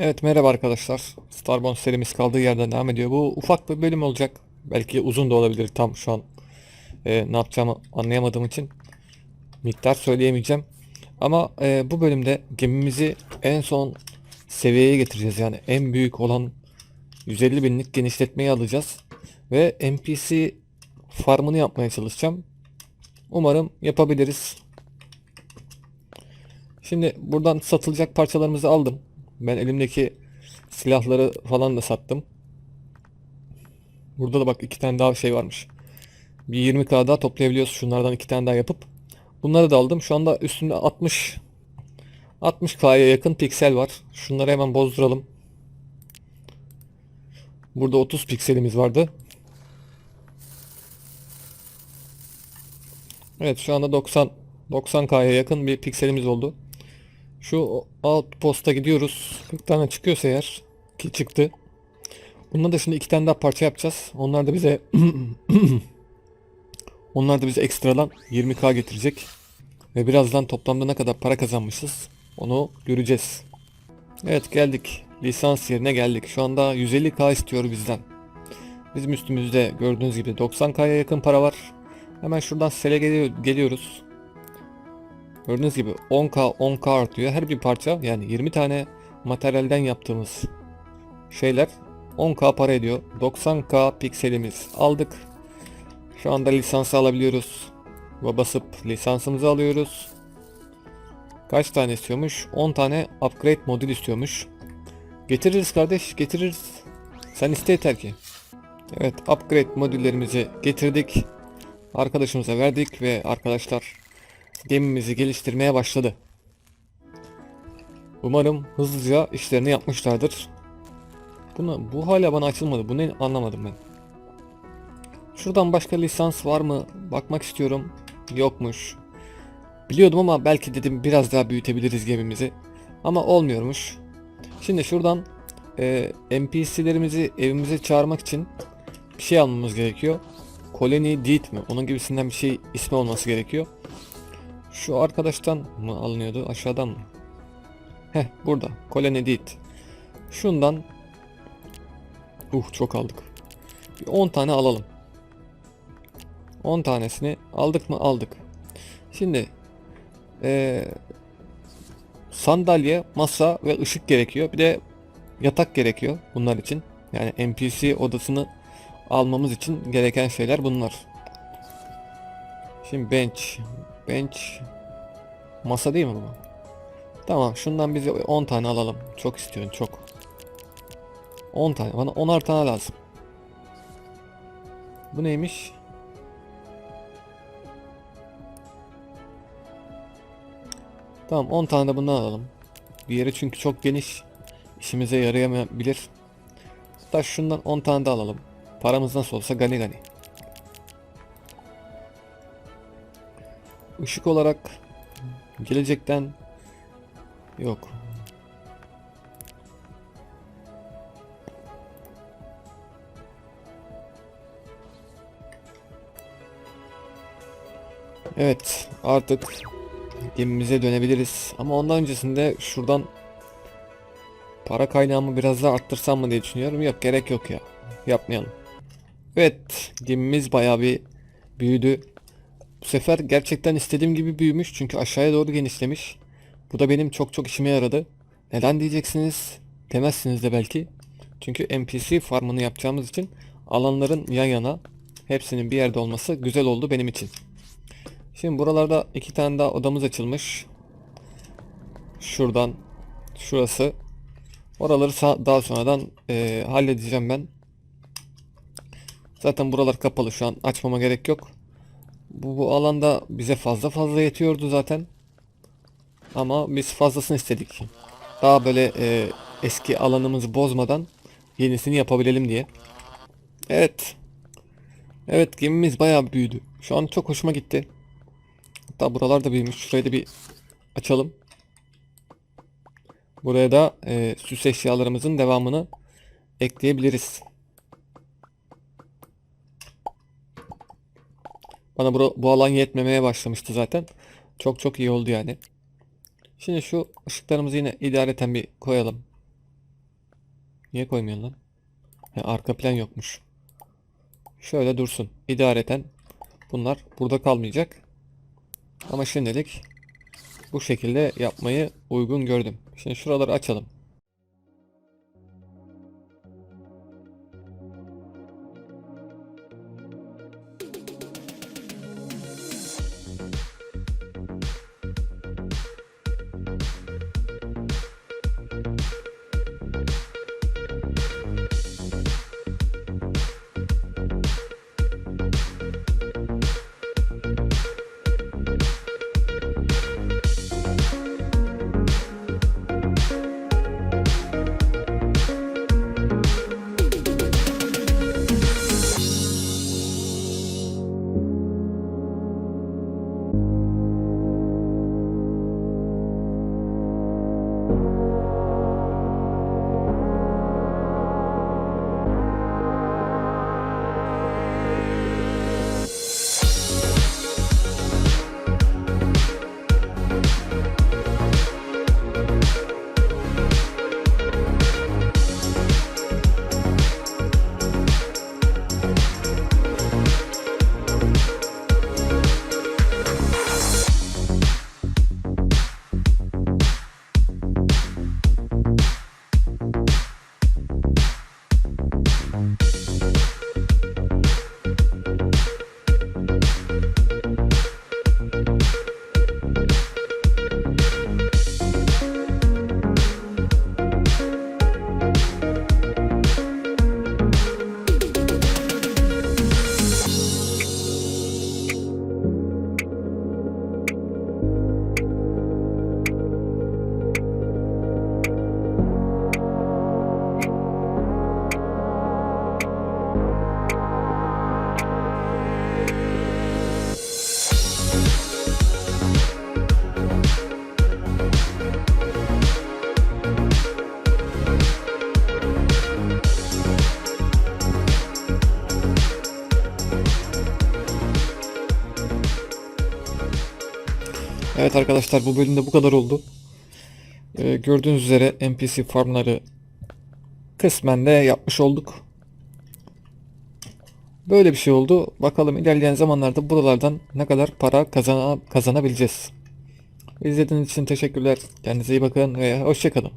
Evet merhaba arkadaşlar. Starbond serimiz kaldığı yerden devam ediyor. Bu ufak bir bölüm olacak. Belki uzun da olabilir tam şu an e, ne yapacağımı anlayamadığım için miktar söyleyemeyeceğim. Ama e, bu bölümde gemimizi en son seviyeye getireceğiz. Yani en büyük olan 150 binlik genişletmeyi alacağız. Ve NPC farmını yapmaya çalışacağım. Umarım yapabiliriz. Şimdi buradan satılacak parçalarımızı aldım. Ben elimdeki silahları falan da sattım. Burada da bak iki tane daha şey varmış. Bir 20k daha toplayabiliyoruz şunlardan iki tane daha yapıp. Bunları da aldım. Şu anda üstünde 60 60k'ya yakın piksel var. Şunları hemen bozduralım. Burada 30 pikselimiz vardı. Evet şu anda 90 90k'ya yakın bir pikselimiz oldu. Şu outpost'a gidiyoruz. 40 tane çıkıyorsa eğer ki çıktı. Bundan da şimdi iki tane daha parça yapacağız. Onlar da bize onlar da bize ekstradan 20k getirecek. Ve birazdan toplamda ne kadar para kazanmışız onu göreceğiz. Evet geldik. Lisans yerine geldik. Şu anda 150k istiyor bizden. Bizim üstümüzde gördüğünüz gibi 90k'ya yakın para var. Hemen şuradan sele geliyor, geliyoruz. Gördüğünüz gibi 10k 10k artıyor. Her bir parça yani 20 tane materyalden yaptığımız şeyler 10k para ediyor. 90k pikselimiz aldık. Şu anda lisansı alabiliyoruz. Ve basıp lisansımızı alıyoruz. Kaç tane istiyormuş? 10 tane upgrade modül istiyormuş. Getiririz kardeş getiririz. Sen iste yeter ki. Evet upgrade modüllerimizi getirdik. Arkadaşımıza verdik ve arkadaşlar gemimizi geliştirmeye başladı. Umarım hızlıca işlerini yapmışlardır. Bunu, bu hala bana açılmadı. Bu ne anlamadım ben. Şuradan başka lisans var mı? Bakmak istiyorum. Yokmuş. Biliyordum ama belki dedim biraz daha büyütebiliriz gemimizi. Ama olmuyormuş. Şimdi şuradan e, NPC'lerimizi evimize çağırmak için bir şey almamız gerekiyor. Colony Deed mi? Onun gibisinden bir şey ismi olması gerekiyor. Şu arkadaştan mı alınıyordu? Aşağıdan mı? Heh burada. Colony Deed. Şundan Uh çok aldık. Bir 10 tane alalım. 10 tanesini aldık mı? Aldık. Şimdi ee, sandalye, masa ve ışık gerekiyor. Bir de yatak gerekiyor bunlar için. Yani NPC odasını almamız için gereken şeyler bunlar. Şimdi bench, bench masa değil mi bu? Tamam şundan bize 10 tane alalım. Çok istiyorum çok. 10 tane bana 10'ar tane lazım. Bu neymiş? Tamam 10 tane de bundan alalım. Bir yeri çünkü çok geniş. işimize yarayamayabilir. Hatta şundan 10 tane de alalım. Paramız nasıl olsa gani gani. Işık olarak gelecekten yok. Evet artık gemimize dönebiliriz. Ama ondan öncesinde şuradan para kaynağımı biraz daha arttırsam mı diye düşünüyorum. Yok gerek yok ya. Yapmayalım. Evet gemimiz bayağı bir büyüdü. Bu sefer gerçekten istediğim gibi büyümüş. Çünkü aşağıya doğru genişlemiş. Bu da benim çok çok işime yaradı. Neden diyeceksiniz? Demezsiniz de belki. Çünkü NPC farmını yapacağımız için alanların yan yana hepsinin bir yerde olması güzel oldu benim için. Şimdi buralarda iki tane daha odamız açılmış. Şuradan şurası. Oraları daha sonradan e, halledeceğim ben. Zaten buralar kapalı şu an açmama gerek yok. Bu, bu alanda bize fazla fazla yetiyordu zaten. Ama biz fazlasını istedik. Daha böyle e, eski alanımızı bozmadan yenisini yapabilelim diye. Evet. Evet gemimiz bayağı büyüdü. Şu an çok hoşuma gitti. Hatta buralar da büyümüş. Şurayı da bir açalım. Buraya da e, süs eşyalarımızın devamını ekleyebiliriz. Bana bu, bu alan yetmemeye başlamıştı zaten. Çok çok iyi oldu yani. Şimdi şu ışıklarımızı yine idareten bir koyalım. Niye koymuyorsun lan? He, arka plan yokmuş. Şöyle dursun. İdareten bunlar burada kalmayacak. Ama şimdilik bu şekilde yapmayı uygun gördüm. Şimdi şuraları açalım. Evet arkadaşlar bu bölümde bu kadar oldu. Ee, gördüğünüz üzere NPC farmları kısmen de yapmış olduk. Böyle bir şey oldu. Bakalım ilerleyen zamanlarda buralardan ne kadar para kazana, kazanabileceğiz. İzlediğiniz için teşekkürler. Kendinize iyi bakın ve hoşçakalın.